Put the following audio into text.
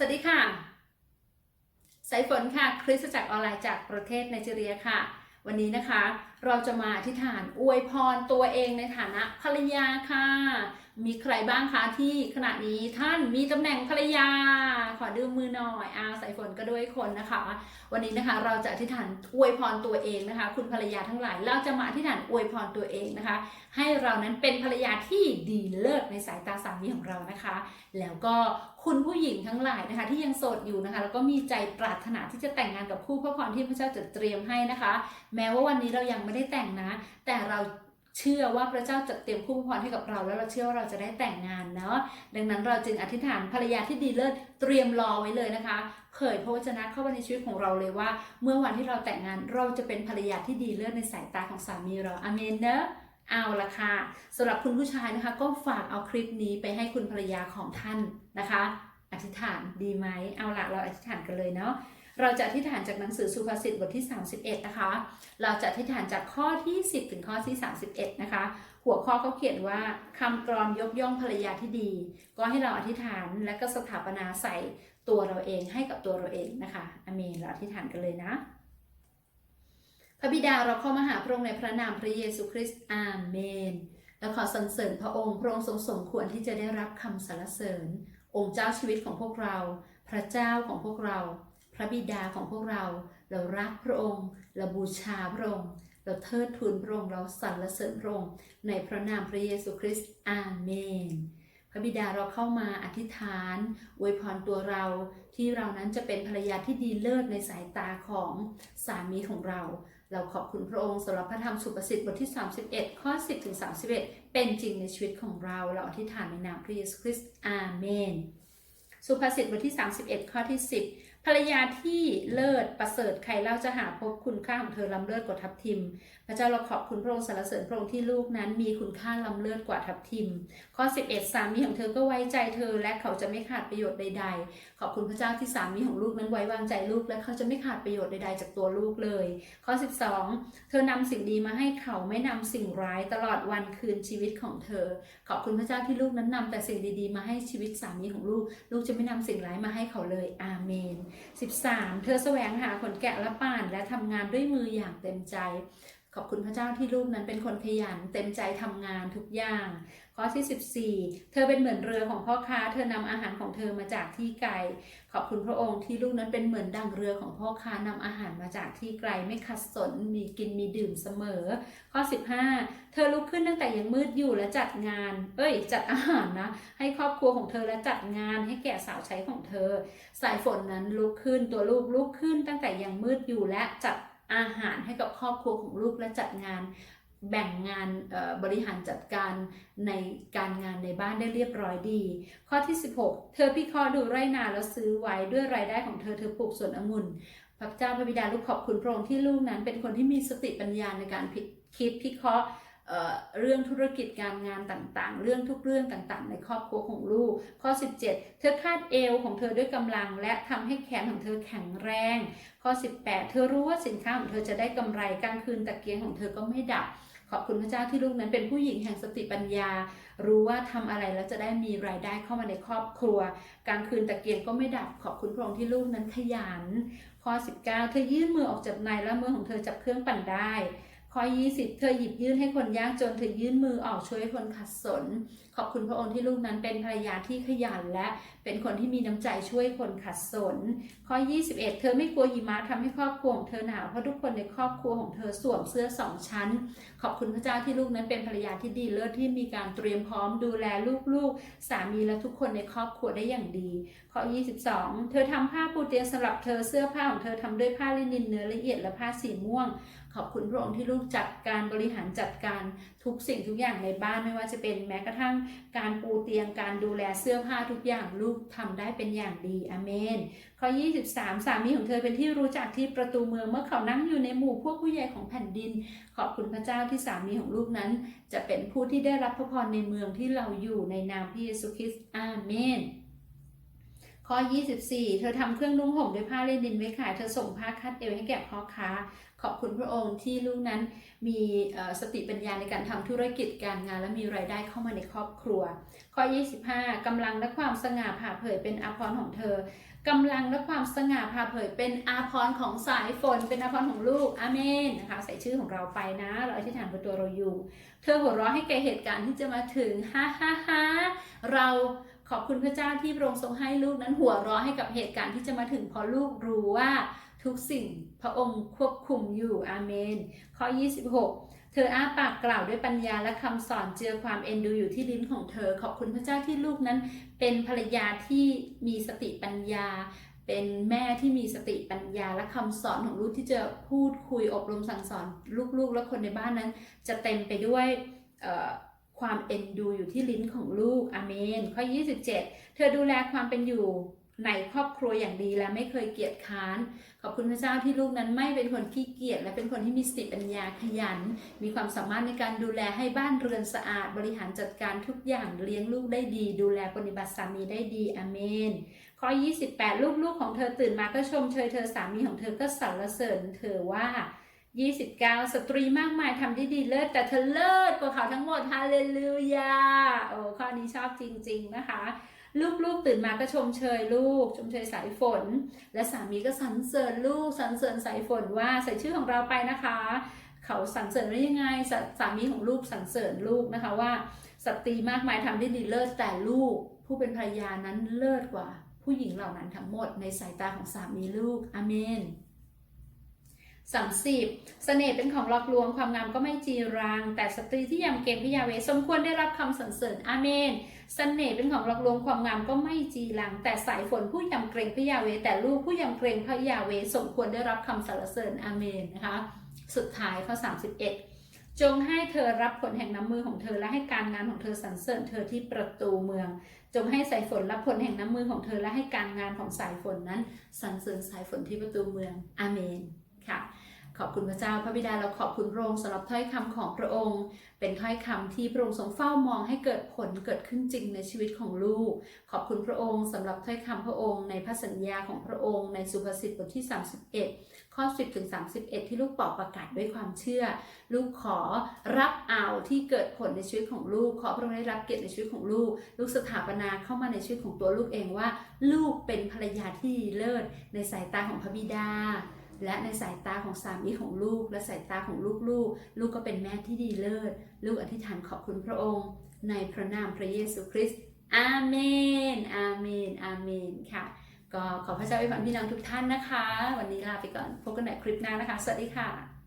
สวัสดีค่ะ สายฝนค่ะ คริสตจักรออนไลน์จากประเทศไนจีเรียค่ะ วันนี้นะคะ เราจะมาอธิษฐานอวยพรตัวเองในฐานะภรรยาค่ะ มีใครบ้างคะที่ขณะนี้ท่านมีตำแหน่งภรรยา ขอดูมือหน่อยอาใสายฝนก็ด้วยคนนะคะ วันนี้นะคะเราจะอธิษฐานอวยพรตัวเองนะคะ คุณภรรยาทั้งหลาย เราจะมาอธิษฐานอวยพรตัวเองนะคะ ให้เรานั้นเป็นภรรยาที่ดีเลิศในสายตาสามีของเรานะคะ แล้วก็คุณผู้หญิงทั้งหลายนะคะ ที่ยังโสดอยู่นะคะ แล้วก็มีใจปรารถนาที่จะแต่งงานกับคู่พระพรที่พระเจ้าจะเตรียมให้นะคะ แม้ว่าวันนี้เรายังไม่ได้แต่งนะ แต่เรา เชื่อว่าพระเจ้าจะเตรียมคู่พระพรให้กับเรา แล้วเราเชื่อว่าเราจะได้แต่งงานเนาะดังนั้นเราจึงอธิษฐานภรรยาที่ดีเลิศเตรียมรอไว้เลยนะคะเผยพระวจนะเข้ามาในชีวิตของเราเลยว่า เมื่อวันที่เราแต่งงานเราจะเป็นภรรยาที่ดีเลิศในสายตาของสามีเราอาเมนเนอะเอาละค่ะสำหรับคุณผู้ชายนะคะก็ฝากเอาคลิปนี้ไปให้คุณภรรยาของท่านนะคะ อธิษฐานดีไหมเอาละเราอธิษฐานกันเลยเนาะ เราจะอธิษฐานจากหนังสือสุภาษิตบทที่ 31 นะคะ เราจะอธิษฐานจากข้อที่ 10 ถึงข้อที่ 31 นะคะ หัวข้อเขาเขียนว่าคำกรอนยกย่องภรรยาที่ดี ก็ให้เราอธิษฐานและก็สถาปนาใส่ตัวเราเองให้กับตัวเราเองนะคะอเมนเราอธิษฐานกันเลยนะพระบิดาเราเข้ามาหาพระองค์ในพระนามพระเยซูคริสต์อาเมน และขอสรรเสริญพระองค์พระองค์ทรงสมควรที่จะได้รับคำสรรเสริญ องค์เจ้าชีวิตของพวกเรา พระเจ้าของพวกเรา ระบิดาของพวกเรา เรารักพระองค์ เราบูชาพระองค์ เราเทิดทูนพระองค์ เราสรรเสริญพระองค์ ในพระนามพระเยซูคริสต์ อาเมน พระบิดาเราเข้ามาอธิษฐานอวยพรตัวเรา ที่เรานั้นจะเป็นภรรยาที่ดีเลิศในสายตาของสามีของเรา เราขอบคุณพระองค์สำหรับพระธรรมสุภาษิตบทที่ 31 ข้อ 10ถึง31 เป็นจริงในชีวิตของเรา เราอธิษฐานในนามพระเยซูคริสต์ อาเมน สุภาษิตบทที่ 31 ข้อที่ 10 รรยาที่เลิศประเสริฐใครเล่าจะหาพบคุณค่าของเธอล้ำเลิศกว่าทับทิม พระเจ้าเราขอบคุณพระองค์สรรเสริญพระองค์ที่ลูกนั้นมีคุณค่าล้ำเลิศกว่าทับทิม ข้อ 11 สามีของเธอก็ไว้ใจเธอและเขาจะไม่ขาดประโยชน์ใด ๆ ขอบคุณพระเจ้าที่สามีของลูกนั้นไว้วางใจลูกและเขาจะไม่ขาดประโยชน์ใด ๆ จากตัวลูกเลย ข้อ 12 เธอนำสิ่งดีมาให้เขาไม่นำสิ่งร้ายตลอดวันคืนชีวิตของเธอ ขอบคุณพระเจ้าที่ลูกนั้นนำแต่สิ่งดีๆ มาให้ชีวิตสามีของลูก ลูกจะไม่นำสิ่งร้ายมาให้เขาเลย อาเมน13 เธอแสวงหาขนแกะและป่าน และทำงานด้วยมืออย่างเต็มใจ ขอบคุณพระเจ้าที่ลูกนั้นเป็นคนขยันเต็มใจทำงานทุกอย่าง ข้อที่ 14 เธอเป็นเหมือนเรือของพ่อค้า เธอนำอาหารของเธอมาจากที่ไกล ขอบคุณพระองค์ที่ลูกนั้นเป็นเหมือนดังเรือของพ่อค้านำอาหารมาจากที่ไกลไม่ขัดสนมีกินมีดื่มเสมอ ข้อ 15 เธอลุกขึ้นตั้งแต่ยังมืดอยู่และจัดงาน เอ้ย จัดอาหารนะให้ครอบครัวของเธอและจัดงานให้แก่สาวใช้ของเธอ สายฝนนั้นลุกขึ้นตัวลูกลุกขึ้นตั้งแต่ยังมืดอยู่และจัด อาหารให้กับครอบครัวของลูกและจัดงาน แบ่งงานบริหารจัดการในการงานในบ้านได้เรียบร้อยดี ข้อที่ 16 เธอพิเคราะห์ดูไร่นาแล้วซื้อไว้ด้วยรายได้ของเธอเธอปลูกสวนองุ่นพระเจ้าพระบิดาลูกขอบคุณพระองค์ที่ลูกนั้น เป็นคนที่มีสติปัญญาในการคิดพิเคราะห์ เรื่องธุรกิจการงานต่างๆ เรื่องทุกเรื่องต่างๆ ในครอบครัวของลูก ข้อ 17 เธอคาดเอวของเธอด้วยกำลัง และทำให้แขนของเธอแข็งแรง ข้อ 18 เธอรู้ว่าสินค้าของเธอจะได้กำไรกลางคืนตะเกียงของเธอก็ไม่ดับ ขอบคุณพระเจ้าที่ลูกนั้นเป็นผู้หญิงแห่งสติปัญญา รู้ว่าทำอะไรแล้วจะได้มีรายได้เข้ามาในครอบครัว กลางคืนตะเกียงก็ไม่ดับ ขอบคุณพระองค์ที่ลูกนั้นขยัน ข้อ 19 เธอยื่นมือออกจากในและมือของเธอจับเครื่องปั่นได้ ข้อ20 เธอหยิบยื่นให้คนยากจนเธอยื่นมือออกช่วยคนขัดสน ขอบคุณพระองค์ที่ลูกนั้นเป็นภรรยาที่ขยันและเป็นคนที่มีน้ำใจช่วยคนขัดสน ข้อ 21 เธอไม่กลัวหิมะทำให้ครอบครัวของเธอหนาวเพราะทุกคนในครอบครัวของเธอสวมเสื้อสองชั้น ขอบคุณพระเจ้าที่ลูกนั้นเป็นภรรยาที่ดีเลิศที่มีการเตรียมพร้อมดูแลลูกๆ สามีและทุกคนในครอบครัวได้อย่างดี ข้อ 22 เธอทำผ้าปูเตียงสำหรับเธอเสื้อผ้าของเธอทำด้วยผ้าลินินเนื้อละเอียดและผ้าสีม่วงขอบคุณพระองค์ที่ลูกจัดการบริหารจัดการทุกสิ่งทุกอย่างในบ้านไม่ว่าจะเป็นแม้กระทั่งการปูเตียงการดูแลเสื้อผ้าทุกอย่างลูกทำได้เป็นอย่างดีอเมน ข้อ 23 สามีของเธอเป็นที่รู้จักที่ประตูเมืองเมื่อเขานั่งอยู่ในหมู่พวกผู้ใหญ่ของแผ่นดิน ขอบคุณพระเจ้าที่สามีของลูกนั้น จะเป็นผู้ที่ได้รับพระพรในเมืองที่เราอยู่ในนามพระเยซูคริสต์อาเมนข้อ 24 เธอทำเครื่องนุ่งห่มด้วยผ้าเลนินไว้ขาย เธอส่งผ้าคัดเอวให้แก่พ่อค้า ขอบคุณพระองค์ที่ลูกนั้นมีสติปัญญาในการทำธุรกิจการงาน และมีรายได้เข้ามาในครอบครัว ข้อ 25กำลังและความสง่าผ่าเผยเป็นอาภรณ์ของเธอกำลังและความสง่าผ่าเผยเป็นอาภรณ์ของสายฝน เป็นอาภรณ์ของลูกอาเมนนะคะใส่ชื่อของเราไปนะเราอธิษฐานบนตัวเราอยู่ เธอหัวเราะให้แก่เหตุการณ์ที่จะมาถึงฮ่าฮ่าฮ่าเราขอบคุณพระเจ้าที่พระองค์ทรงให้ลูกนั้นหัวเราะให้กับเหตุการณ์ที่จะมาถึงพราะลูกรู้ว่า ทุกสิ่ง พระองค์ควบคุมอยู่อาเมน ข้อ 26 เธออ้าปากกล่าวด้วยปัญญาและคำสอนเจือความเอ็นดูอยู่ที่ลิ้นของเธอ ขอบคุณพระเจ้าที่ลูกนั้น เป็นภรรยาที่มีสติปัญญา เป็นแม่ที่มีสติปัญญาและคำสอนของลูกที่จะพูดคุยอบรมสั่งสอนลูกๆ และคนในบ้านนั้น จะเต็มไปด้วยความเอ็นดูอยู่ที่ลิ้นของลูก อาเมน ข้อ 27 เธอดูแลความเป็นอยู่ ในครอบครัวอย่างดีและไม่เคยเกียจค้าน ขอบคุณพระเจ้าที่ลูกนั้นไม่เป็นคนขี้เกียจและเป็นคนที่มีสติปัญญาขยัน มีความสามารถในการดูแลให้บ้านเรือนสะอาด บริหารจัดการทุกอย่างเลี้ยงลูกได้ดี ดูแลปฏิบัติสามีได้ดีอเมนข้อ 28 ลูกๆของเธอตื่นมาก็ชมเชยเธอสามีของเธอก็สรรเสริญเธอว่า29 สตรีมากมายทำได้ดีเลิศแต่เธอเลิศกว่าเขาทั้งหมดฮาเลลูยาโอ้ข้อนี้ชอบจริง ๆ นะคะ ลูกๆตื่นมาก็ชมเชยลูก ชมเชยสายฝน และสามีก็สรรเสริญลูกสรรเสริญสายฝนว่าใส่ชื่อของเราไปนะคะ เขาสรรเสริญได้ยังไงสสามีของลูกสรรเสริญลูกนะคะว่าสตรีมากมายทำได้ดีเลิศแต่ลูก ผู้เป็นภรรยานั้นเลิศกว่า ผู้หญิงเหล่านั้นทั้งหมดในสายตาของสามีลูกอเมน 30เสน่ห์เป็นของหลอกลวงความงามก็ไม่จีรัง แต่สตรีที่ยำเกรงพระยาเวสมควรได้รับคำสรรเสริญอาเมนเสน่ห์เป็นของหลอกลวงความงามก็ไม่จีรัง แต่สายฝนผู้ยำเกรงพระยาเว แต่ลูกผู้ยำเกรงพระยาเวสมควรได้รับคำสรรเสริญอาเมนนะคะ สุดท้ายข้อ 31 จงให้เธอรับผลแห่งน้ำมือของเธอและให้การงานของเธอสรรเสริญเธอที่ประตูเมือง จงให้สายฝนรับผลแห่งน้ำมือของเธอและให้การงานของสายฝนนั้นสรรเสริญสายฝนที่ประตูเมืองอาเมนค่ะ ขอบคุณพระเจ้าพระบิดาเราขอบคุณพระองค์สำหรับถ้อยคำของพระองค์ เป็นถ้อยคำที่พระองค์ทรงเฝ้ามองให้เกิดผลเกิดขึ้นจริงในชีวิตของลูก ขอบคุณพระองค์สำหรับถ้อยคำพระองค์ในพระสัญญาของพระองค์ในสุภาษิตบทที่ 31 ข้อ 10ถึง31 ที่ลูกบอกประกาศด้วยความเชื่อ ลูกขอรับเอาที่เกิดผลในชีวิตของลูก ขอพระองค์ได้รับเกียรติในชีวิตของลูก ลูกสถาปนาเข้ามาในชีวิตของตัวลูกเองว่า ลูกเป็นภรรยาที่เลิศในสายตาของพระบิดา และในสายตาของสามีของลูก และสายตาของลูกๆ ลูกก็เป็นแม่ที่ดีเลิศ ลูกอธิษฐานขอบคุณพระองค์ ในพระนามพระเยซูคริสต์อาเมน อาเมน อาเมน ค่ะ ก็ขอพระเจ้าอวยพรพี่น้องทุกท่านนะคะ วันนี้ลาไปก่อน พบกันใหม่คลิปหน้านะคะ สวัสดีค่ะ